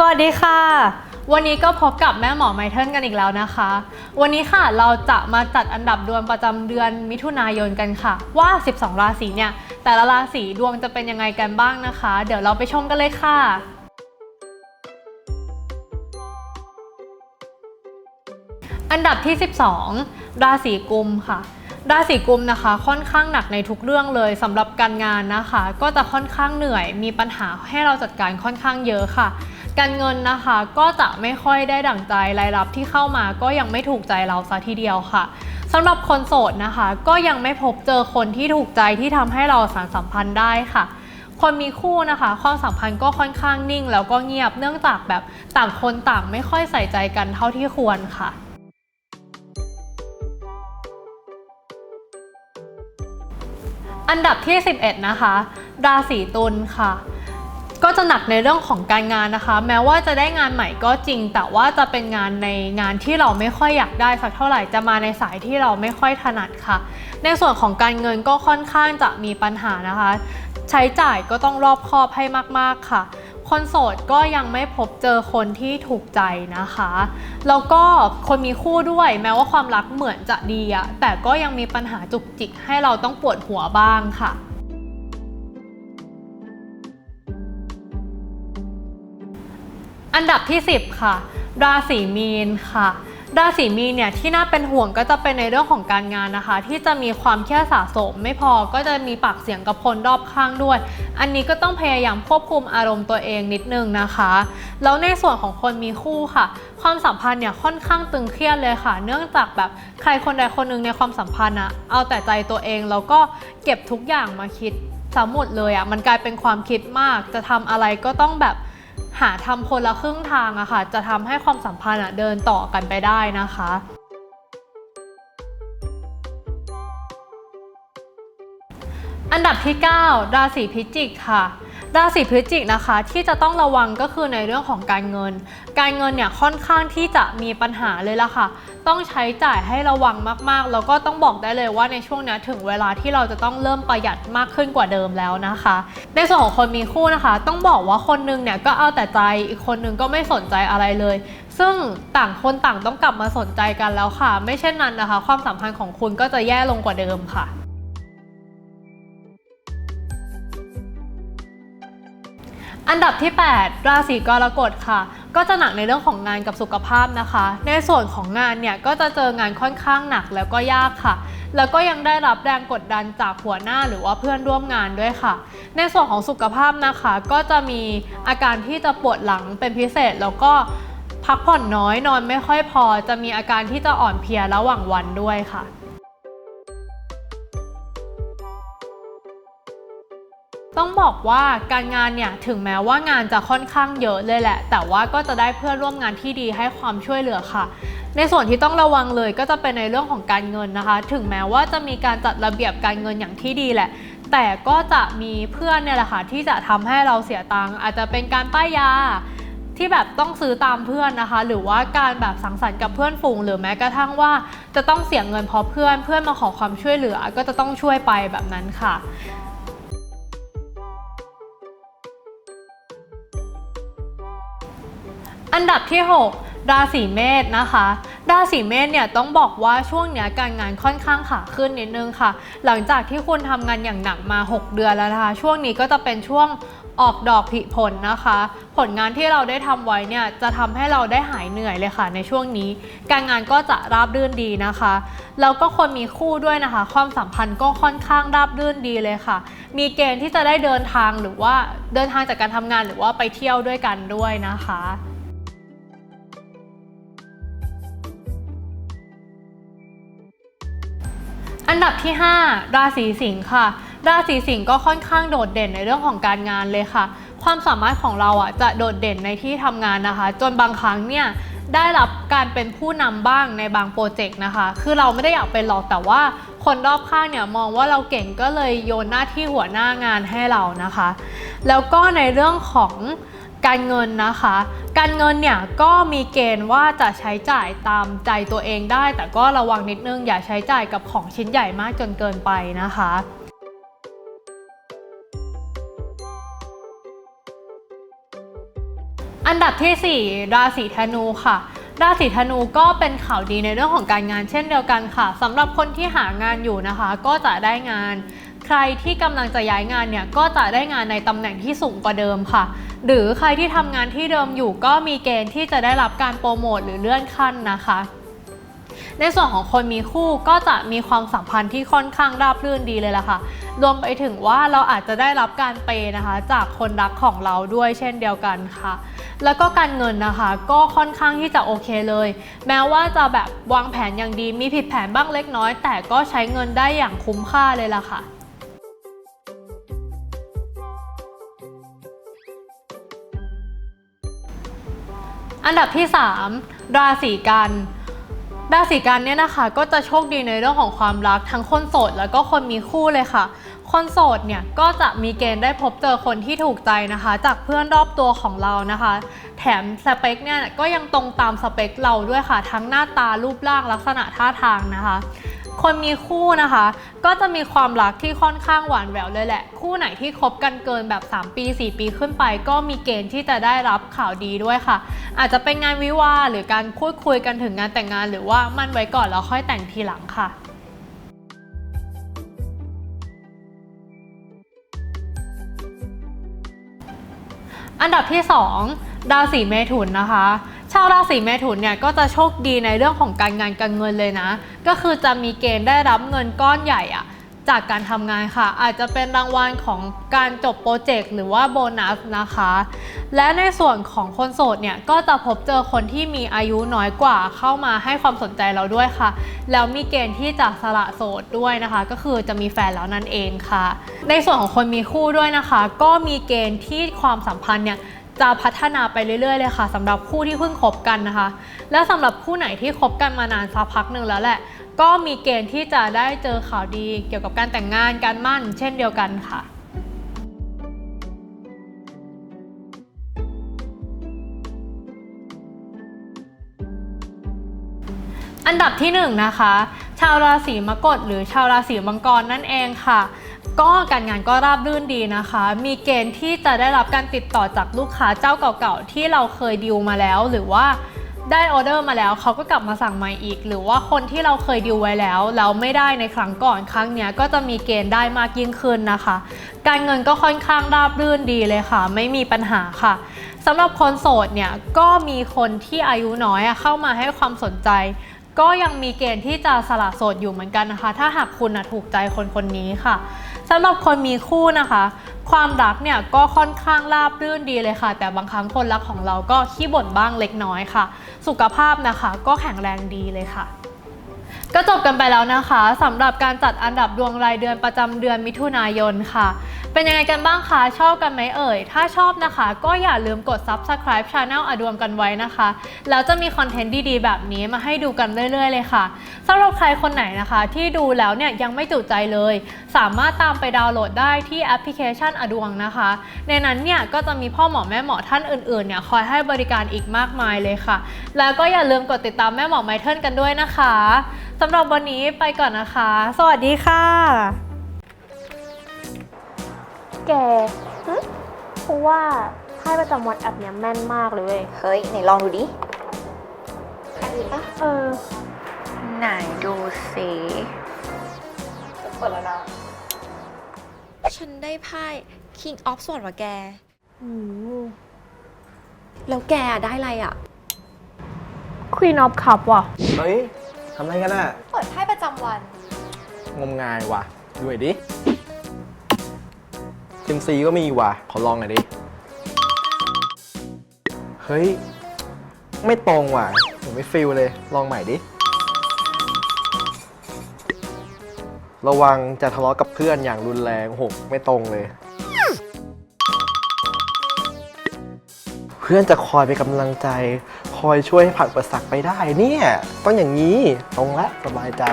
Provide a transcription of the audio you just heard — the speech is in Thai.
สวัสดีค่ะ วันนี้ก็พบกับแม่หมอไมเทิลกันอีกแล้วนะคะ วันนี้ค่ะเราจะมาจัดอันดับดวงประจำเดือนมิถุนายนกันค่ะ ว่า 12 ราศีเนี่ย แต่ละราศีดวงจะเป็นยังไงกันบ้างนะคะ เดี๋ยวเราไปชมกันเลยค่ะอันดับที่ 12 ราศีกุมค่ะ ราศีกุมนะคะ ค่อนข้างหนักในทุกเรื่องเลยสำหรับการงานนะคะ ก็จะค่อนข้างเหนื่อย มีปัญหาให้เราจัดการค่อนข้างเยอะค่ะ การเงินนะคะก็จะไม่ค่อยได้ดั่งใจรายรับที่เข้ามาก็ยังไม่ถูกใจเราซะทีเดียวค่ะสำหรับคนโสดนะคะ ก็ยังไม่พบเจอคนที่ถูกใจที่ทำให้เราสานสัมพันธ์ได้ค่ะ คนมีคู่นะคะ ความสัมพันธ์ก็ค่อนข้างนิ่ง แล้วก็เงียบเนื่องจากแบบต่างคนต่างไม่ค่อยใส่ใจกันเท่าที่ควรค่ะอันดับที่ 11 นะคะ ราศีตุลค่ะ ก็จะหนักในเรื่องของการงานนะคะ แม้ว่าจะได้งานใหม่ก็จริง แต่ว่าจะเป็นงานในงานที่เราไม่ค่อยอยากได้สักเท่าไหร่จะมาในสายที่เราไม่ค่อยถนัดค่ะ ในส่วนของการเงินก็ค่อนข้างจะมีปัญหานะคะ ใช้จ่ายก็ต้องรอบคอบให้มาก ๆค่ะคนโสดก็ยังไม่พบเจอคนที่ถูกใจนะคะ แล้วก็คนมีคู่ด้วยแม้ว่าความรักเหมือนจะดีอะแต่ก็ยังมีปัญหาจุกจิกให้เราต้องปวดหัวบ้างค่ะ อันดับที่ 10 ค่ะ ราศีมีนค่ะราศีมีนเนี่ยที่น่าเป็นห่วงก็จะเป็นในเรื่องของการงานนะคะ ที่จะมีความเครียดสะสม ไม่พอก็จะมีปากเสียงกับคนรอบข้างด้วย อันนี้ก็ต้องพยายามควบคุมอารมณ์ตัวเองนิดนึงนะคะ แล้วในส่วนของคนมีคู่ค่ะ ความสัมพันธ์เนี่ยค่อนข้างตึงเครียดเลยค่ะ เนื่องจากแบบใครคนใดคนหนึ่งในความสัมพันธ์อะเอาแต่ใจตัวเองแล้วก็เก็บทุกอย่างมาคิดสมหมดเลยอะมันกลายเป็นความคิดมากจะทำอะไรก็ต้องแบบ หาทำคนละครึ่งทางอะค่ะ จะทำให้ความสัมพันธ์อะเดินต่อกันไปได้นะคะอันดับที่ 9 ราศีพิจิกค่ะ ราศีพิจิกนะคะที่จะต้องระวังก็คือในเรื่องของการเงิน การเงินเนี่ยค่อนข้างที่จะมีปัญหาเลยล่ะค่ะ ต้องใช้จ่ายให้ระวังมากๆ แล้วก็ต้องบอกได้เลยว่าในช่วงนี้ถึงเวลาที่เราจะต้องเริ่มประหยัดมากขึ้นกว่าเดิมแล้วนะคะ ในส่วนของคนมีคู่นะคะ ต้องบอกว่าคนนึงเนี่ยก็เอาแต่ใจอีกคนนึงก็ไม่สนใจอะไรเลย ซึ่งต่างคนต่างต้องกลับมาสนใจกันแล้วค่ะ ไม่เช่นนั้นนะคะ ความสัมพันธ์ของคุณก็จะแย่ลงกว่าเดิมค่ะ อันดับที่ 8 ราศีกรกฎค่ะ ก็จะหนักในเรื่องของงานกับสุขภาพนะคะ ในส่วนของงานเนี่ยก็จะเจองานค่อนข้างหนักแล้วก็ยากค่ะ แล้วก็ยังได้รับแรงกดดันจากหัวหน้าหรือว่าเพื่อนร่วมงานด้วยค่ะ ในส่วนของสุขภาพนะคะ ก็จะมีอาการที่จะปวดหลังเป็นพิเศษแล้วก็พักผ่อนน้อยนอนไม่ค่อยพอ จะมีอาการที่จะอ่อนเพลียระหว่างวันด้วยค่ะ ต้องบอกว่าการงานเนี่ยถึงแม้ว่างานจะค่อนข้างเยอะเลยแหละ แต่ว่าก็จะได้เพื่อนร่วมงานที่ดีให้ความช่วยเหลือค่ะ ในส่วนที่ต้องระวังเลยก็จะเป็นในเรื่องของการเงินนะคะ ถึงแม้ว่าจะมีการจัดระเบียบการเงินอย่างที่ดีแหละ แต่ก็จะมีเพื่อนเนี่ยแหละค่ะที่จะทำให้เราเสียตังค์อาจจะเป็นการป้ายยาที่แบบต้องซื้อตามเพื่อนนะคะ หรือว่าการแบบสังสรรค์กับเพื่อนฝูงหรือแม้กระทั่งว่า จะต้องเสียเงินเพราะเพื่อนเพื่อนมาขอความช่วยเหลือ ก็จะต้องช่วยไปแบบนั้นค่ะ อันดับที่ 6 ราศีเมษนะคะ ราศีเมษเนี่ยต้องบอกว่าช่วงเนี้ยการงานค่อนข้างขาขึ้นนิดนึงค่ะ หลังจากที่คุณทำงานอย่างหนักมา 6 เดือนแล้วนะคะ ช่วงนี้ก็จะเป็นช่วงออกดอกผลิผลนะคะ ผลงานที่เราได้ทำไว้เนี่ยจะทำให้เราได้หายเหนื่อยเลยค่ะ ในช่วงนี้ การงานก็จะราบรื่นดีนะคะแล้วก็คนมีคู่ด้วยนะคะ ความสัมพันธ์ก็ค่อนข้างราบรื่นดีเลยค่ะ มีเกณฑ์ที่จะได้เดินทางหรือว่าเดินทางจากการทำงานหรือว่าไปเที่ยวด้วยกันด้วยนะคะ อันดับที่ 5 ราศีสิงค์ค่ะ ราศีสิงค์ก็ค่อนข้างโดดเด่นในเรื่องของการงานเลยค่ะ ความสามารถของเราอะจะโดดเด่นในที่ทำงานนะคะ จนบางครั้งเนี่ยได้รับการเป็นผู้นำบ้างในบางโปรเจกต์นะคะ คือเราไม่ได้อยากเป็นหรอกแต่ว่าคนรอบข้างเนี่ยมองว่าเราเก่งก็เลยโยนหน้าที่หัวหน้างานให้เรานะคะ แล้วก็ในเรื่องของ การเงินนะคะ การเงินเนี่ยก็มีเกณฑ์ว่าจะใช้จ่ายตามใจตัวเองได้ แต่ก็ระวังนิดนึงอย่าใช้จ่ายกับของชิ้นใหญ่มากจนเกินไปนะคะอันดับทีสี่4 ราศีธนูค่ะ ราศีธนูก็เป็นข่าวดีในเรื่องของการงานเช่นเดียวกันค่ะสำหรับคนที่หางานอยู่นะคะ ก็จะได้งาน ใครที่กำลังจะย้ายงานเนี่ยก็จะได้งานในตำแหน่งที่สูงกว่าเดิมค่ะ หรือใครที่ทำงานที่เดิมอยู่ก็มีเกณฑ์ที่จะได้รับการโปรโมทหรือเลื่อนขั้นนะคะในส่วนของคนมีคู่ก็จะมีความสัมพันธ์ที่ค่อนข้างราบรื่นดีเลยล่ะค่ะ รวมไปถึงว่าเราอาจจะได้รับการเปย์นะคะ จากคนรักของเราด้วยเช่นเดียวกันค่ะ แล้วก็การเงินนะคะก็ค่อนข้างที่จะโอเคเลย แม้ว่าจะแบบวางแผนอย่างดีมีผิดแผนบ้างเล็กน้อย แต่ก็ใช้เงินได้อย่างคุ้มค่าเลยล่ะค่ะ อันดับที่ 3 ราศีกันราศีกันเนี่ยนะคะก็จะโชคดีในเรื่องของความรักทั้งคนโสดแล้วก็คนมีคู่เลยค่ะ คนโสดเนี่ยก็จะมีเกณฑ์ได้พบเจอคนที่ถูกใจนะคะ จากเพื่อนรอบตัวของเรานะคะ แถมสเปคเนี่ยก็ยังตรงตามสเปคเราด้วยค่ะ ทั้งหน้าตารูปร่างลักษณะท่าทางนะคะ คนมีคู่นะคะ ก็จะมีความรักที่ค่อนข้างหวานแหววเลยแหละ คู่ไหนที่คบกันเกินแบบ 3 ปี 4 ปีขึ้นไป ก็มีเกณฑ์ที่จะได้รับข่าวดีด้วยค่ะ อาจจะเป็นงานวิวาหรือการพูดคุยกันถึงงานแต่งงาน หรือว่ามั่นไว้ก่อนแล้วค่อยแต่งทีหลังค่ะอันดับที่2ราวศีเมถุนนะคะ ชาวราศีเมถุนเนี่ยก็จะโชคดีในเรื่องของการงานการเงินเลยนะ ก็คือจะมีเกณฑ์ได้รับเงินก้อนใหญ่อะจากการทำงานค่ะ อาจจะเป็นรางวัลของการจบโปรเจกต์หรือว่าโบนัสนะคะ และในส่วนของคนโสดเนี่ยก็จะพบเจอคนที่มีอายุน้อยกว่าเข้ามาให้ความสนใจเราด้วยค่ะ แล้วมีเกณฑ์ที่จะสละโสดด้วยนะคะ ก็คือจะมีแฟนแล้วนั่นเองค่ะ ในส่วนของคนมีคู่ด้วยนะคะ ก็มีเกณฑ์ที่ความสัมพันธ์เนี่ย จะพัฒนาไปเรื่อยๆเลยค่ะสำหรับคู่ที่เพิ่งคบกันนะคะ และสำหรับคู่ไหนที่คบกันมานานสักพักหนึ่งแล้วแหละ ก็มีเกณฑ์ที่จะได้เจอข่าวดีเกี่ยวกับการแต่งงานการมั่น เช่นเดียวกันค่ะอันดับที่1นงนะคะ ชาวราศีมกฎหรือชาวราศีมังกรนั่นเองค่ะ ก็การงานก็ราบรื่นดีนะคะ มีเกณฑ์ที่จะได้รับการติดต่อจากลูกค้าเจ้าเก่าๆที่เราเคยดีลมาแล้ว หรือว่าได้ออเดอร์มาแล้วเขาก็กลับมาสั่งใหม่อีก หรือว่าคนที่เราเคยดีลไว้แล้วแล้วไม่ได้ในครั้งก่อนครั้งเนี้ยก็จะมีเกณฑ์ได้มากยิ่งขึ้นนะคะ การเงินก็ค่อนข้างราบรื่นดีเลยค่ะ ไม่มีปัญหาค่ะสำหรับคนโสดเนี่ยก็มีคนที่อายุน้อยเข้ามาให้ความสนใจ ก็ยังมีเกณฑ์ที่จะสละโสดอยู่เหมือนกันนะคะ ถ้าหากคุณนะถูกใจคนคนนี้ค่ะ สำหรับคนมีคู่นะคะ ความรักเนี่ยก็ค่อนข้างราบรื่นดีเลยค่ะ แต่บางครั้งคนรักของเราก็ขี้บ่นบ้างเล็กน้อยค่ะ สุขภาพนะคะก็แข็งแรงดีเลยค่ะก็จบกันไปแล้วนะคะสำหรับการจัดอันดับดวงรายเดือนประจำเดือนมิถุนายนค่ะ เป็นยังไงกันบ้างคะ ชอบกันไหมเอ่ย ถ้าชอบนะคะ ก็อย่าลืมกด subscribe channel อดวงกันไว้นะคะ แล้วจะมีคอนเทนต์ดีๆ แบบนี้มาให้ดูกันเรื่อยๆ เลยค่ะสำหรับใครคนไหนนะคะ ที่ดูแล้วเนี่ยยังไม่จุใจเลย สามารถตามไปดาวน์โหลดได้ที่แอปพลิเคชันอดวงนะคะ ในนั้นเนี่ยก็จะมีพ่อหมอแม่หมอท่านอื่นๆ เนี่ยคอยให้บริการอีกมากมายเลยค่ะ แล้วก็อย่าลืมกดติดตามแม่หมอไมเทิลกันด้วยนะคะสำหรับวันนี้ไปก่อนนะคะ สวัสดีค่ะ แกเพราะว่าไพ่ประจำวันแอปเนี้ยแม่นมากเลยเว้ยเฮ้ย ไหนลองดูดิอันนี้ปะเออ ไหนดูสิเปิดแล้วนะ ฉันได้ไพ่ King of Swords ว่ะแก อืมแล้วแกได้อะไรอะ Queen of Cup ว่ะ เฮ้ย ทำอะไรกันอะ เปิดไพ่ประจำวัน งมงายว่ะดูหน่อยดิ ซิมซีก็มีว่ะ ขอลองหน่อยดิ เฮ้ย ไม่ตรงว่ะผมไม่ฟิลเลย ลองใหม่ดิ ระวังจะทะเลาะกับเพื่อนอย่างรุนแรงโหไม่ตรงเลย เพื่อนจะคอยเป็นกำลังใจ คอยช่วยให้ผ่านอุปสรรคไปได้เนี่ย ต้องอย่างนี้ ตรงและสบายใจ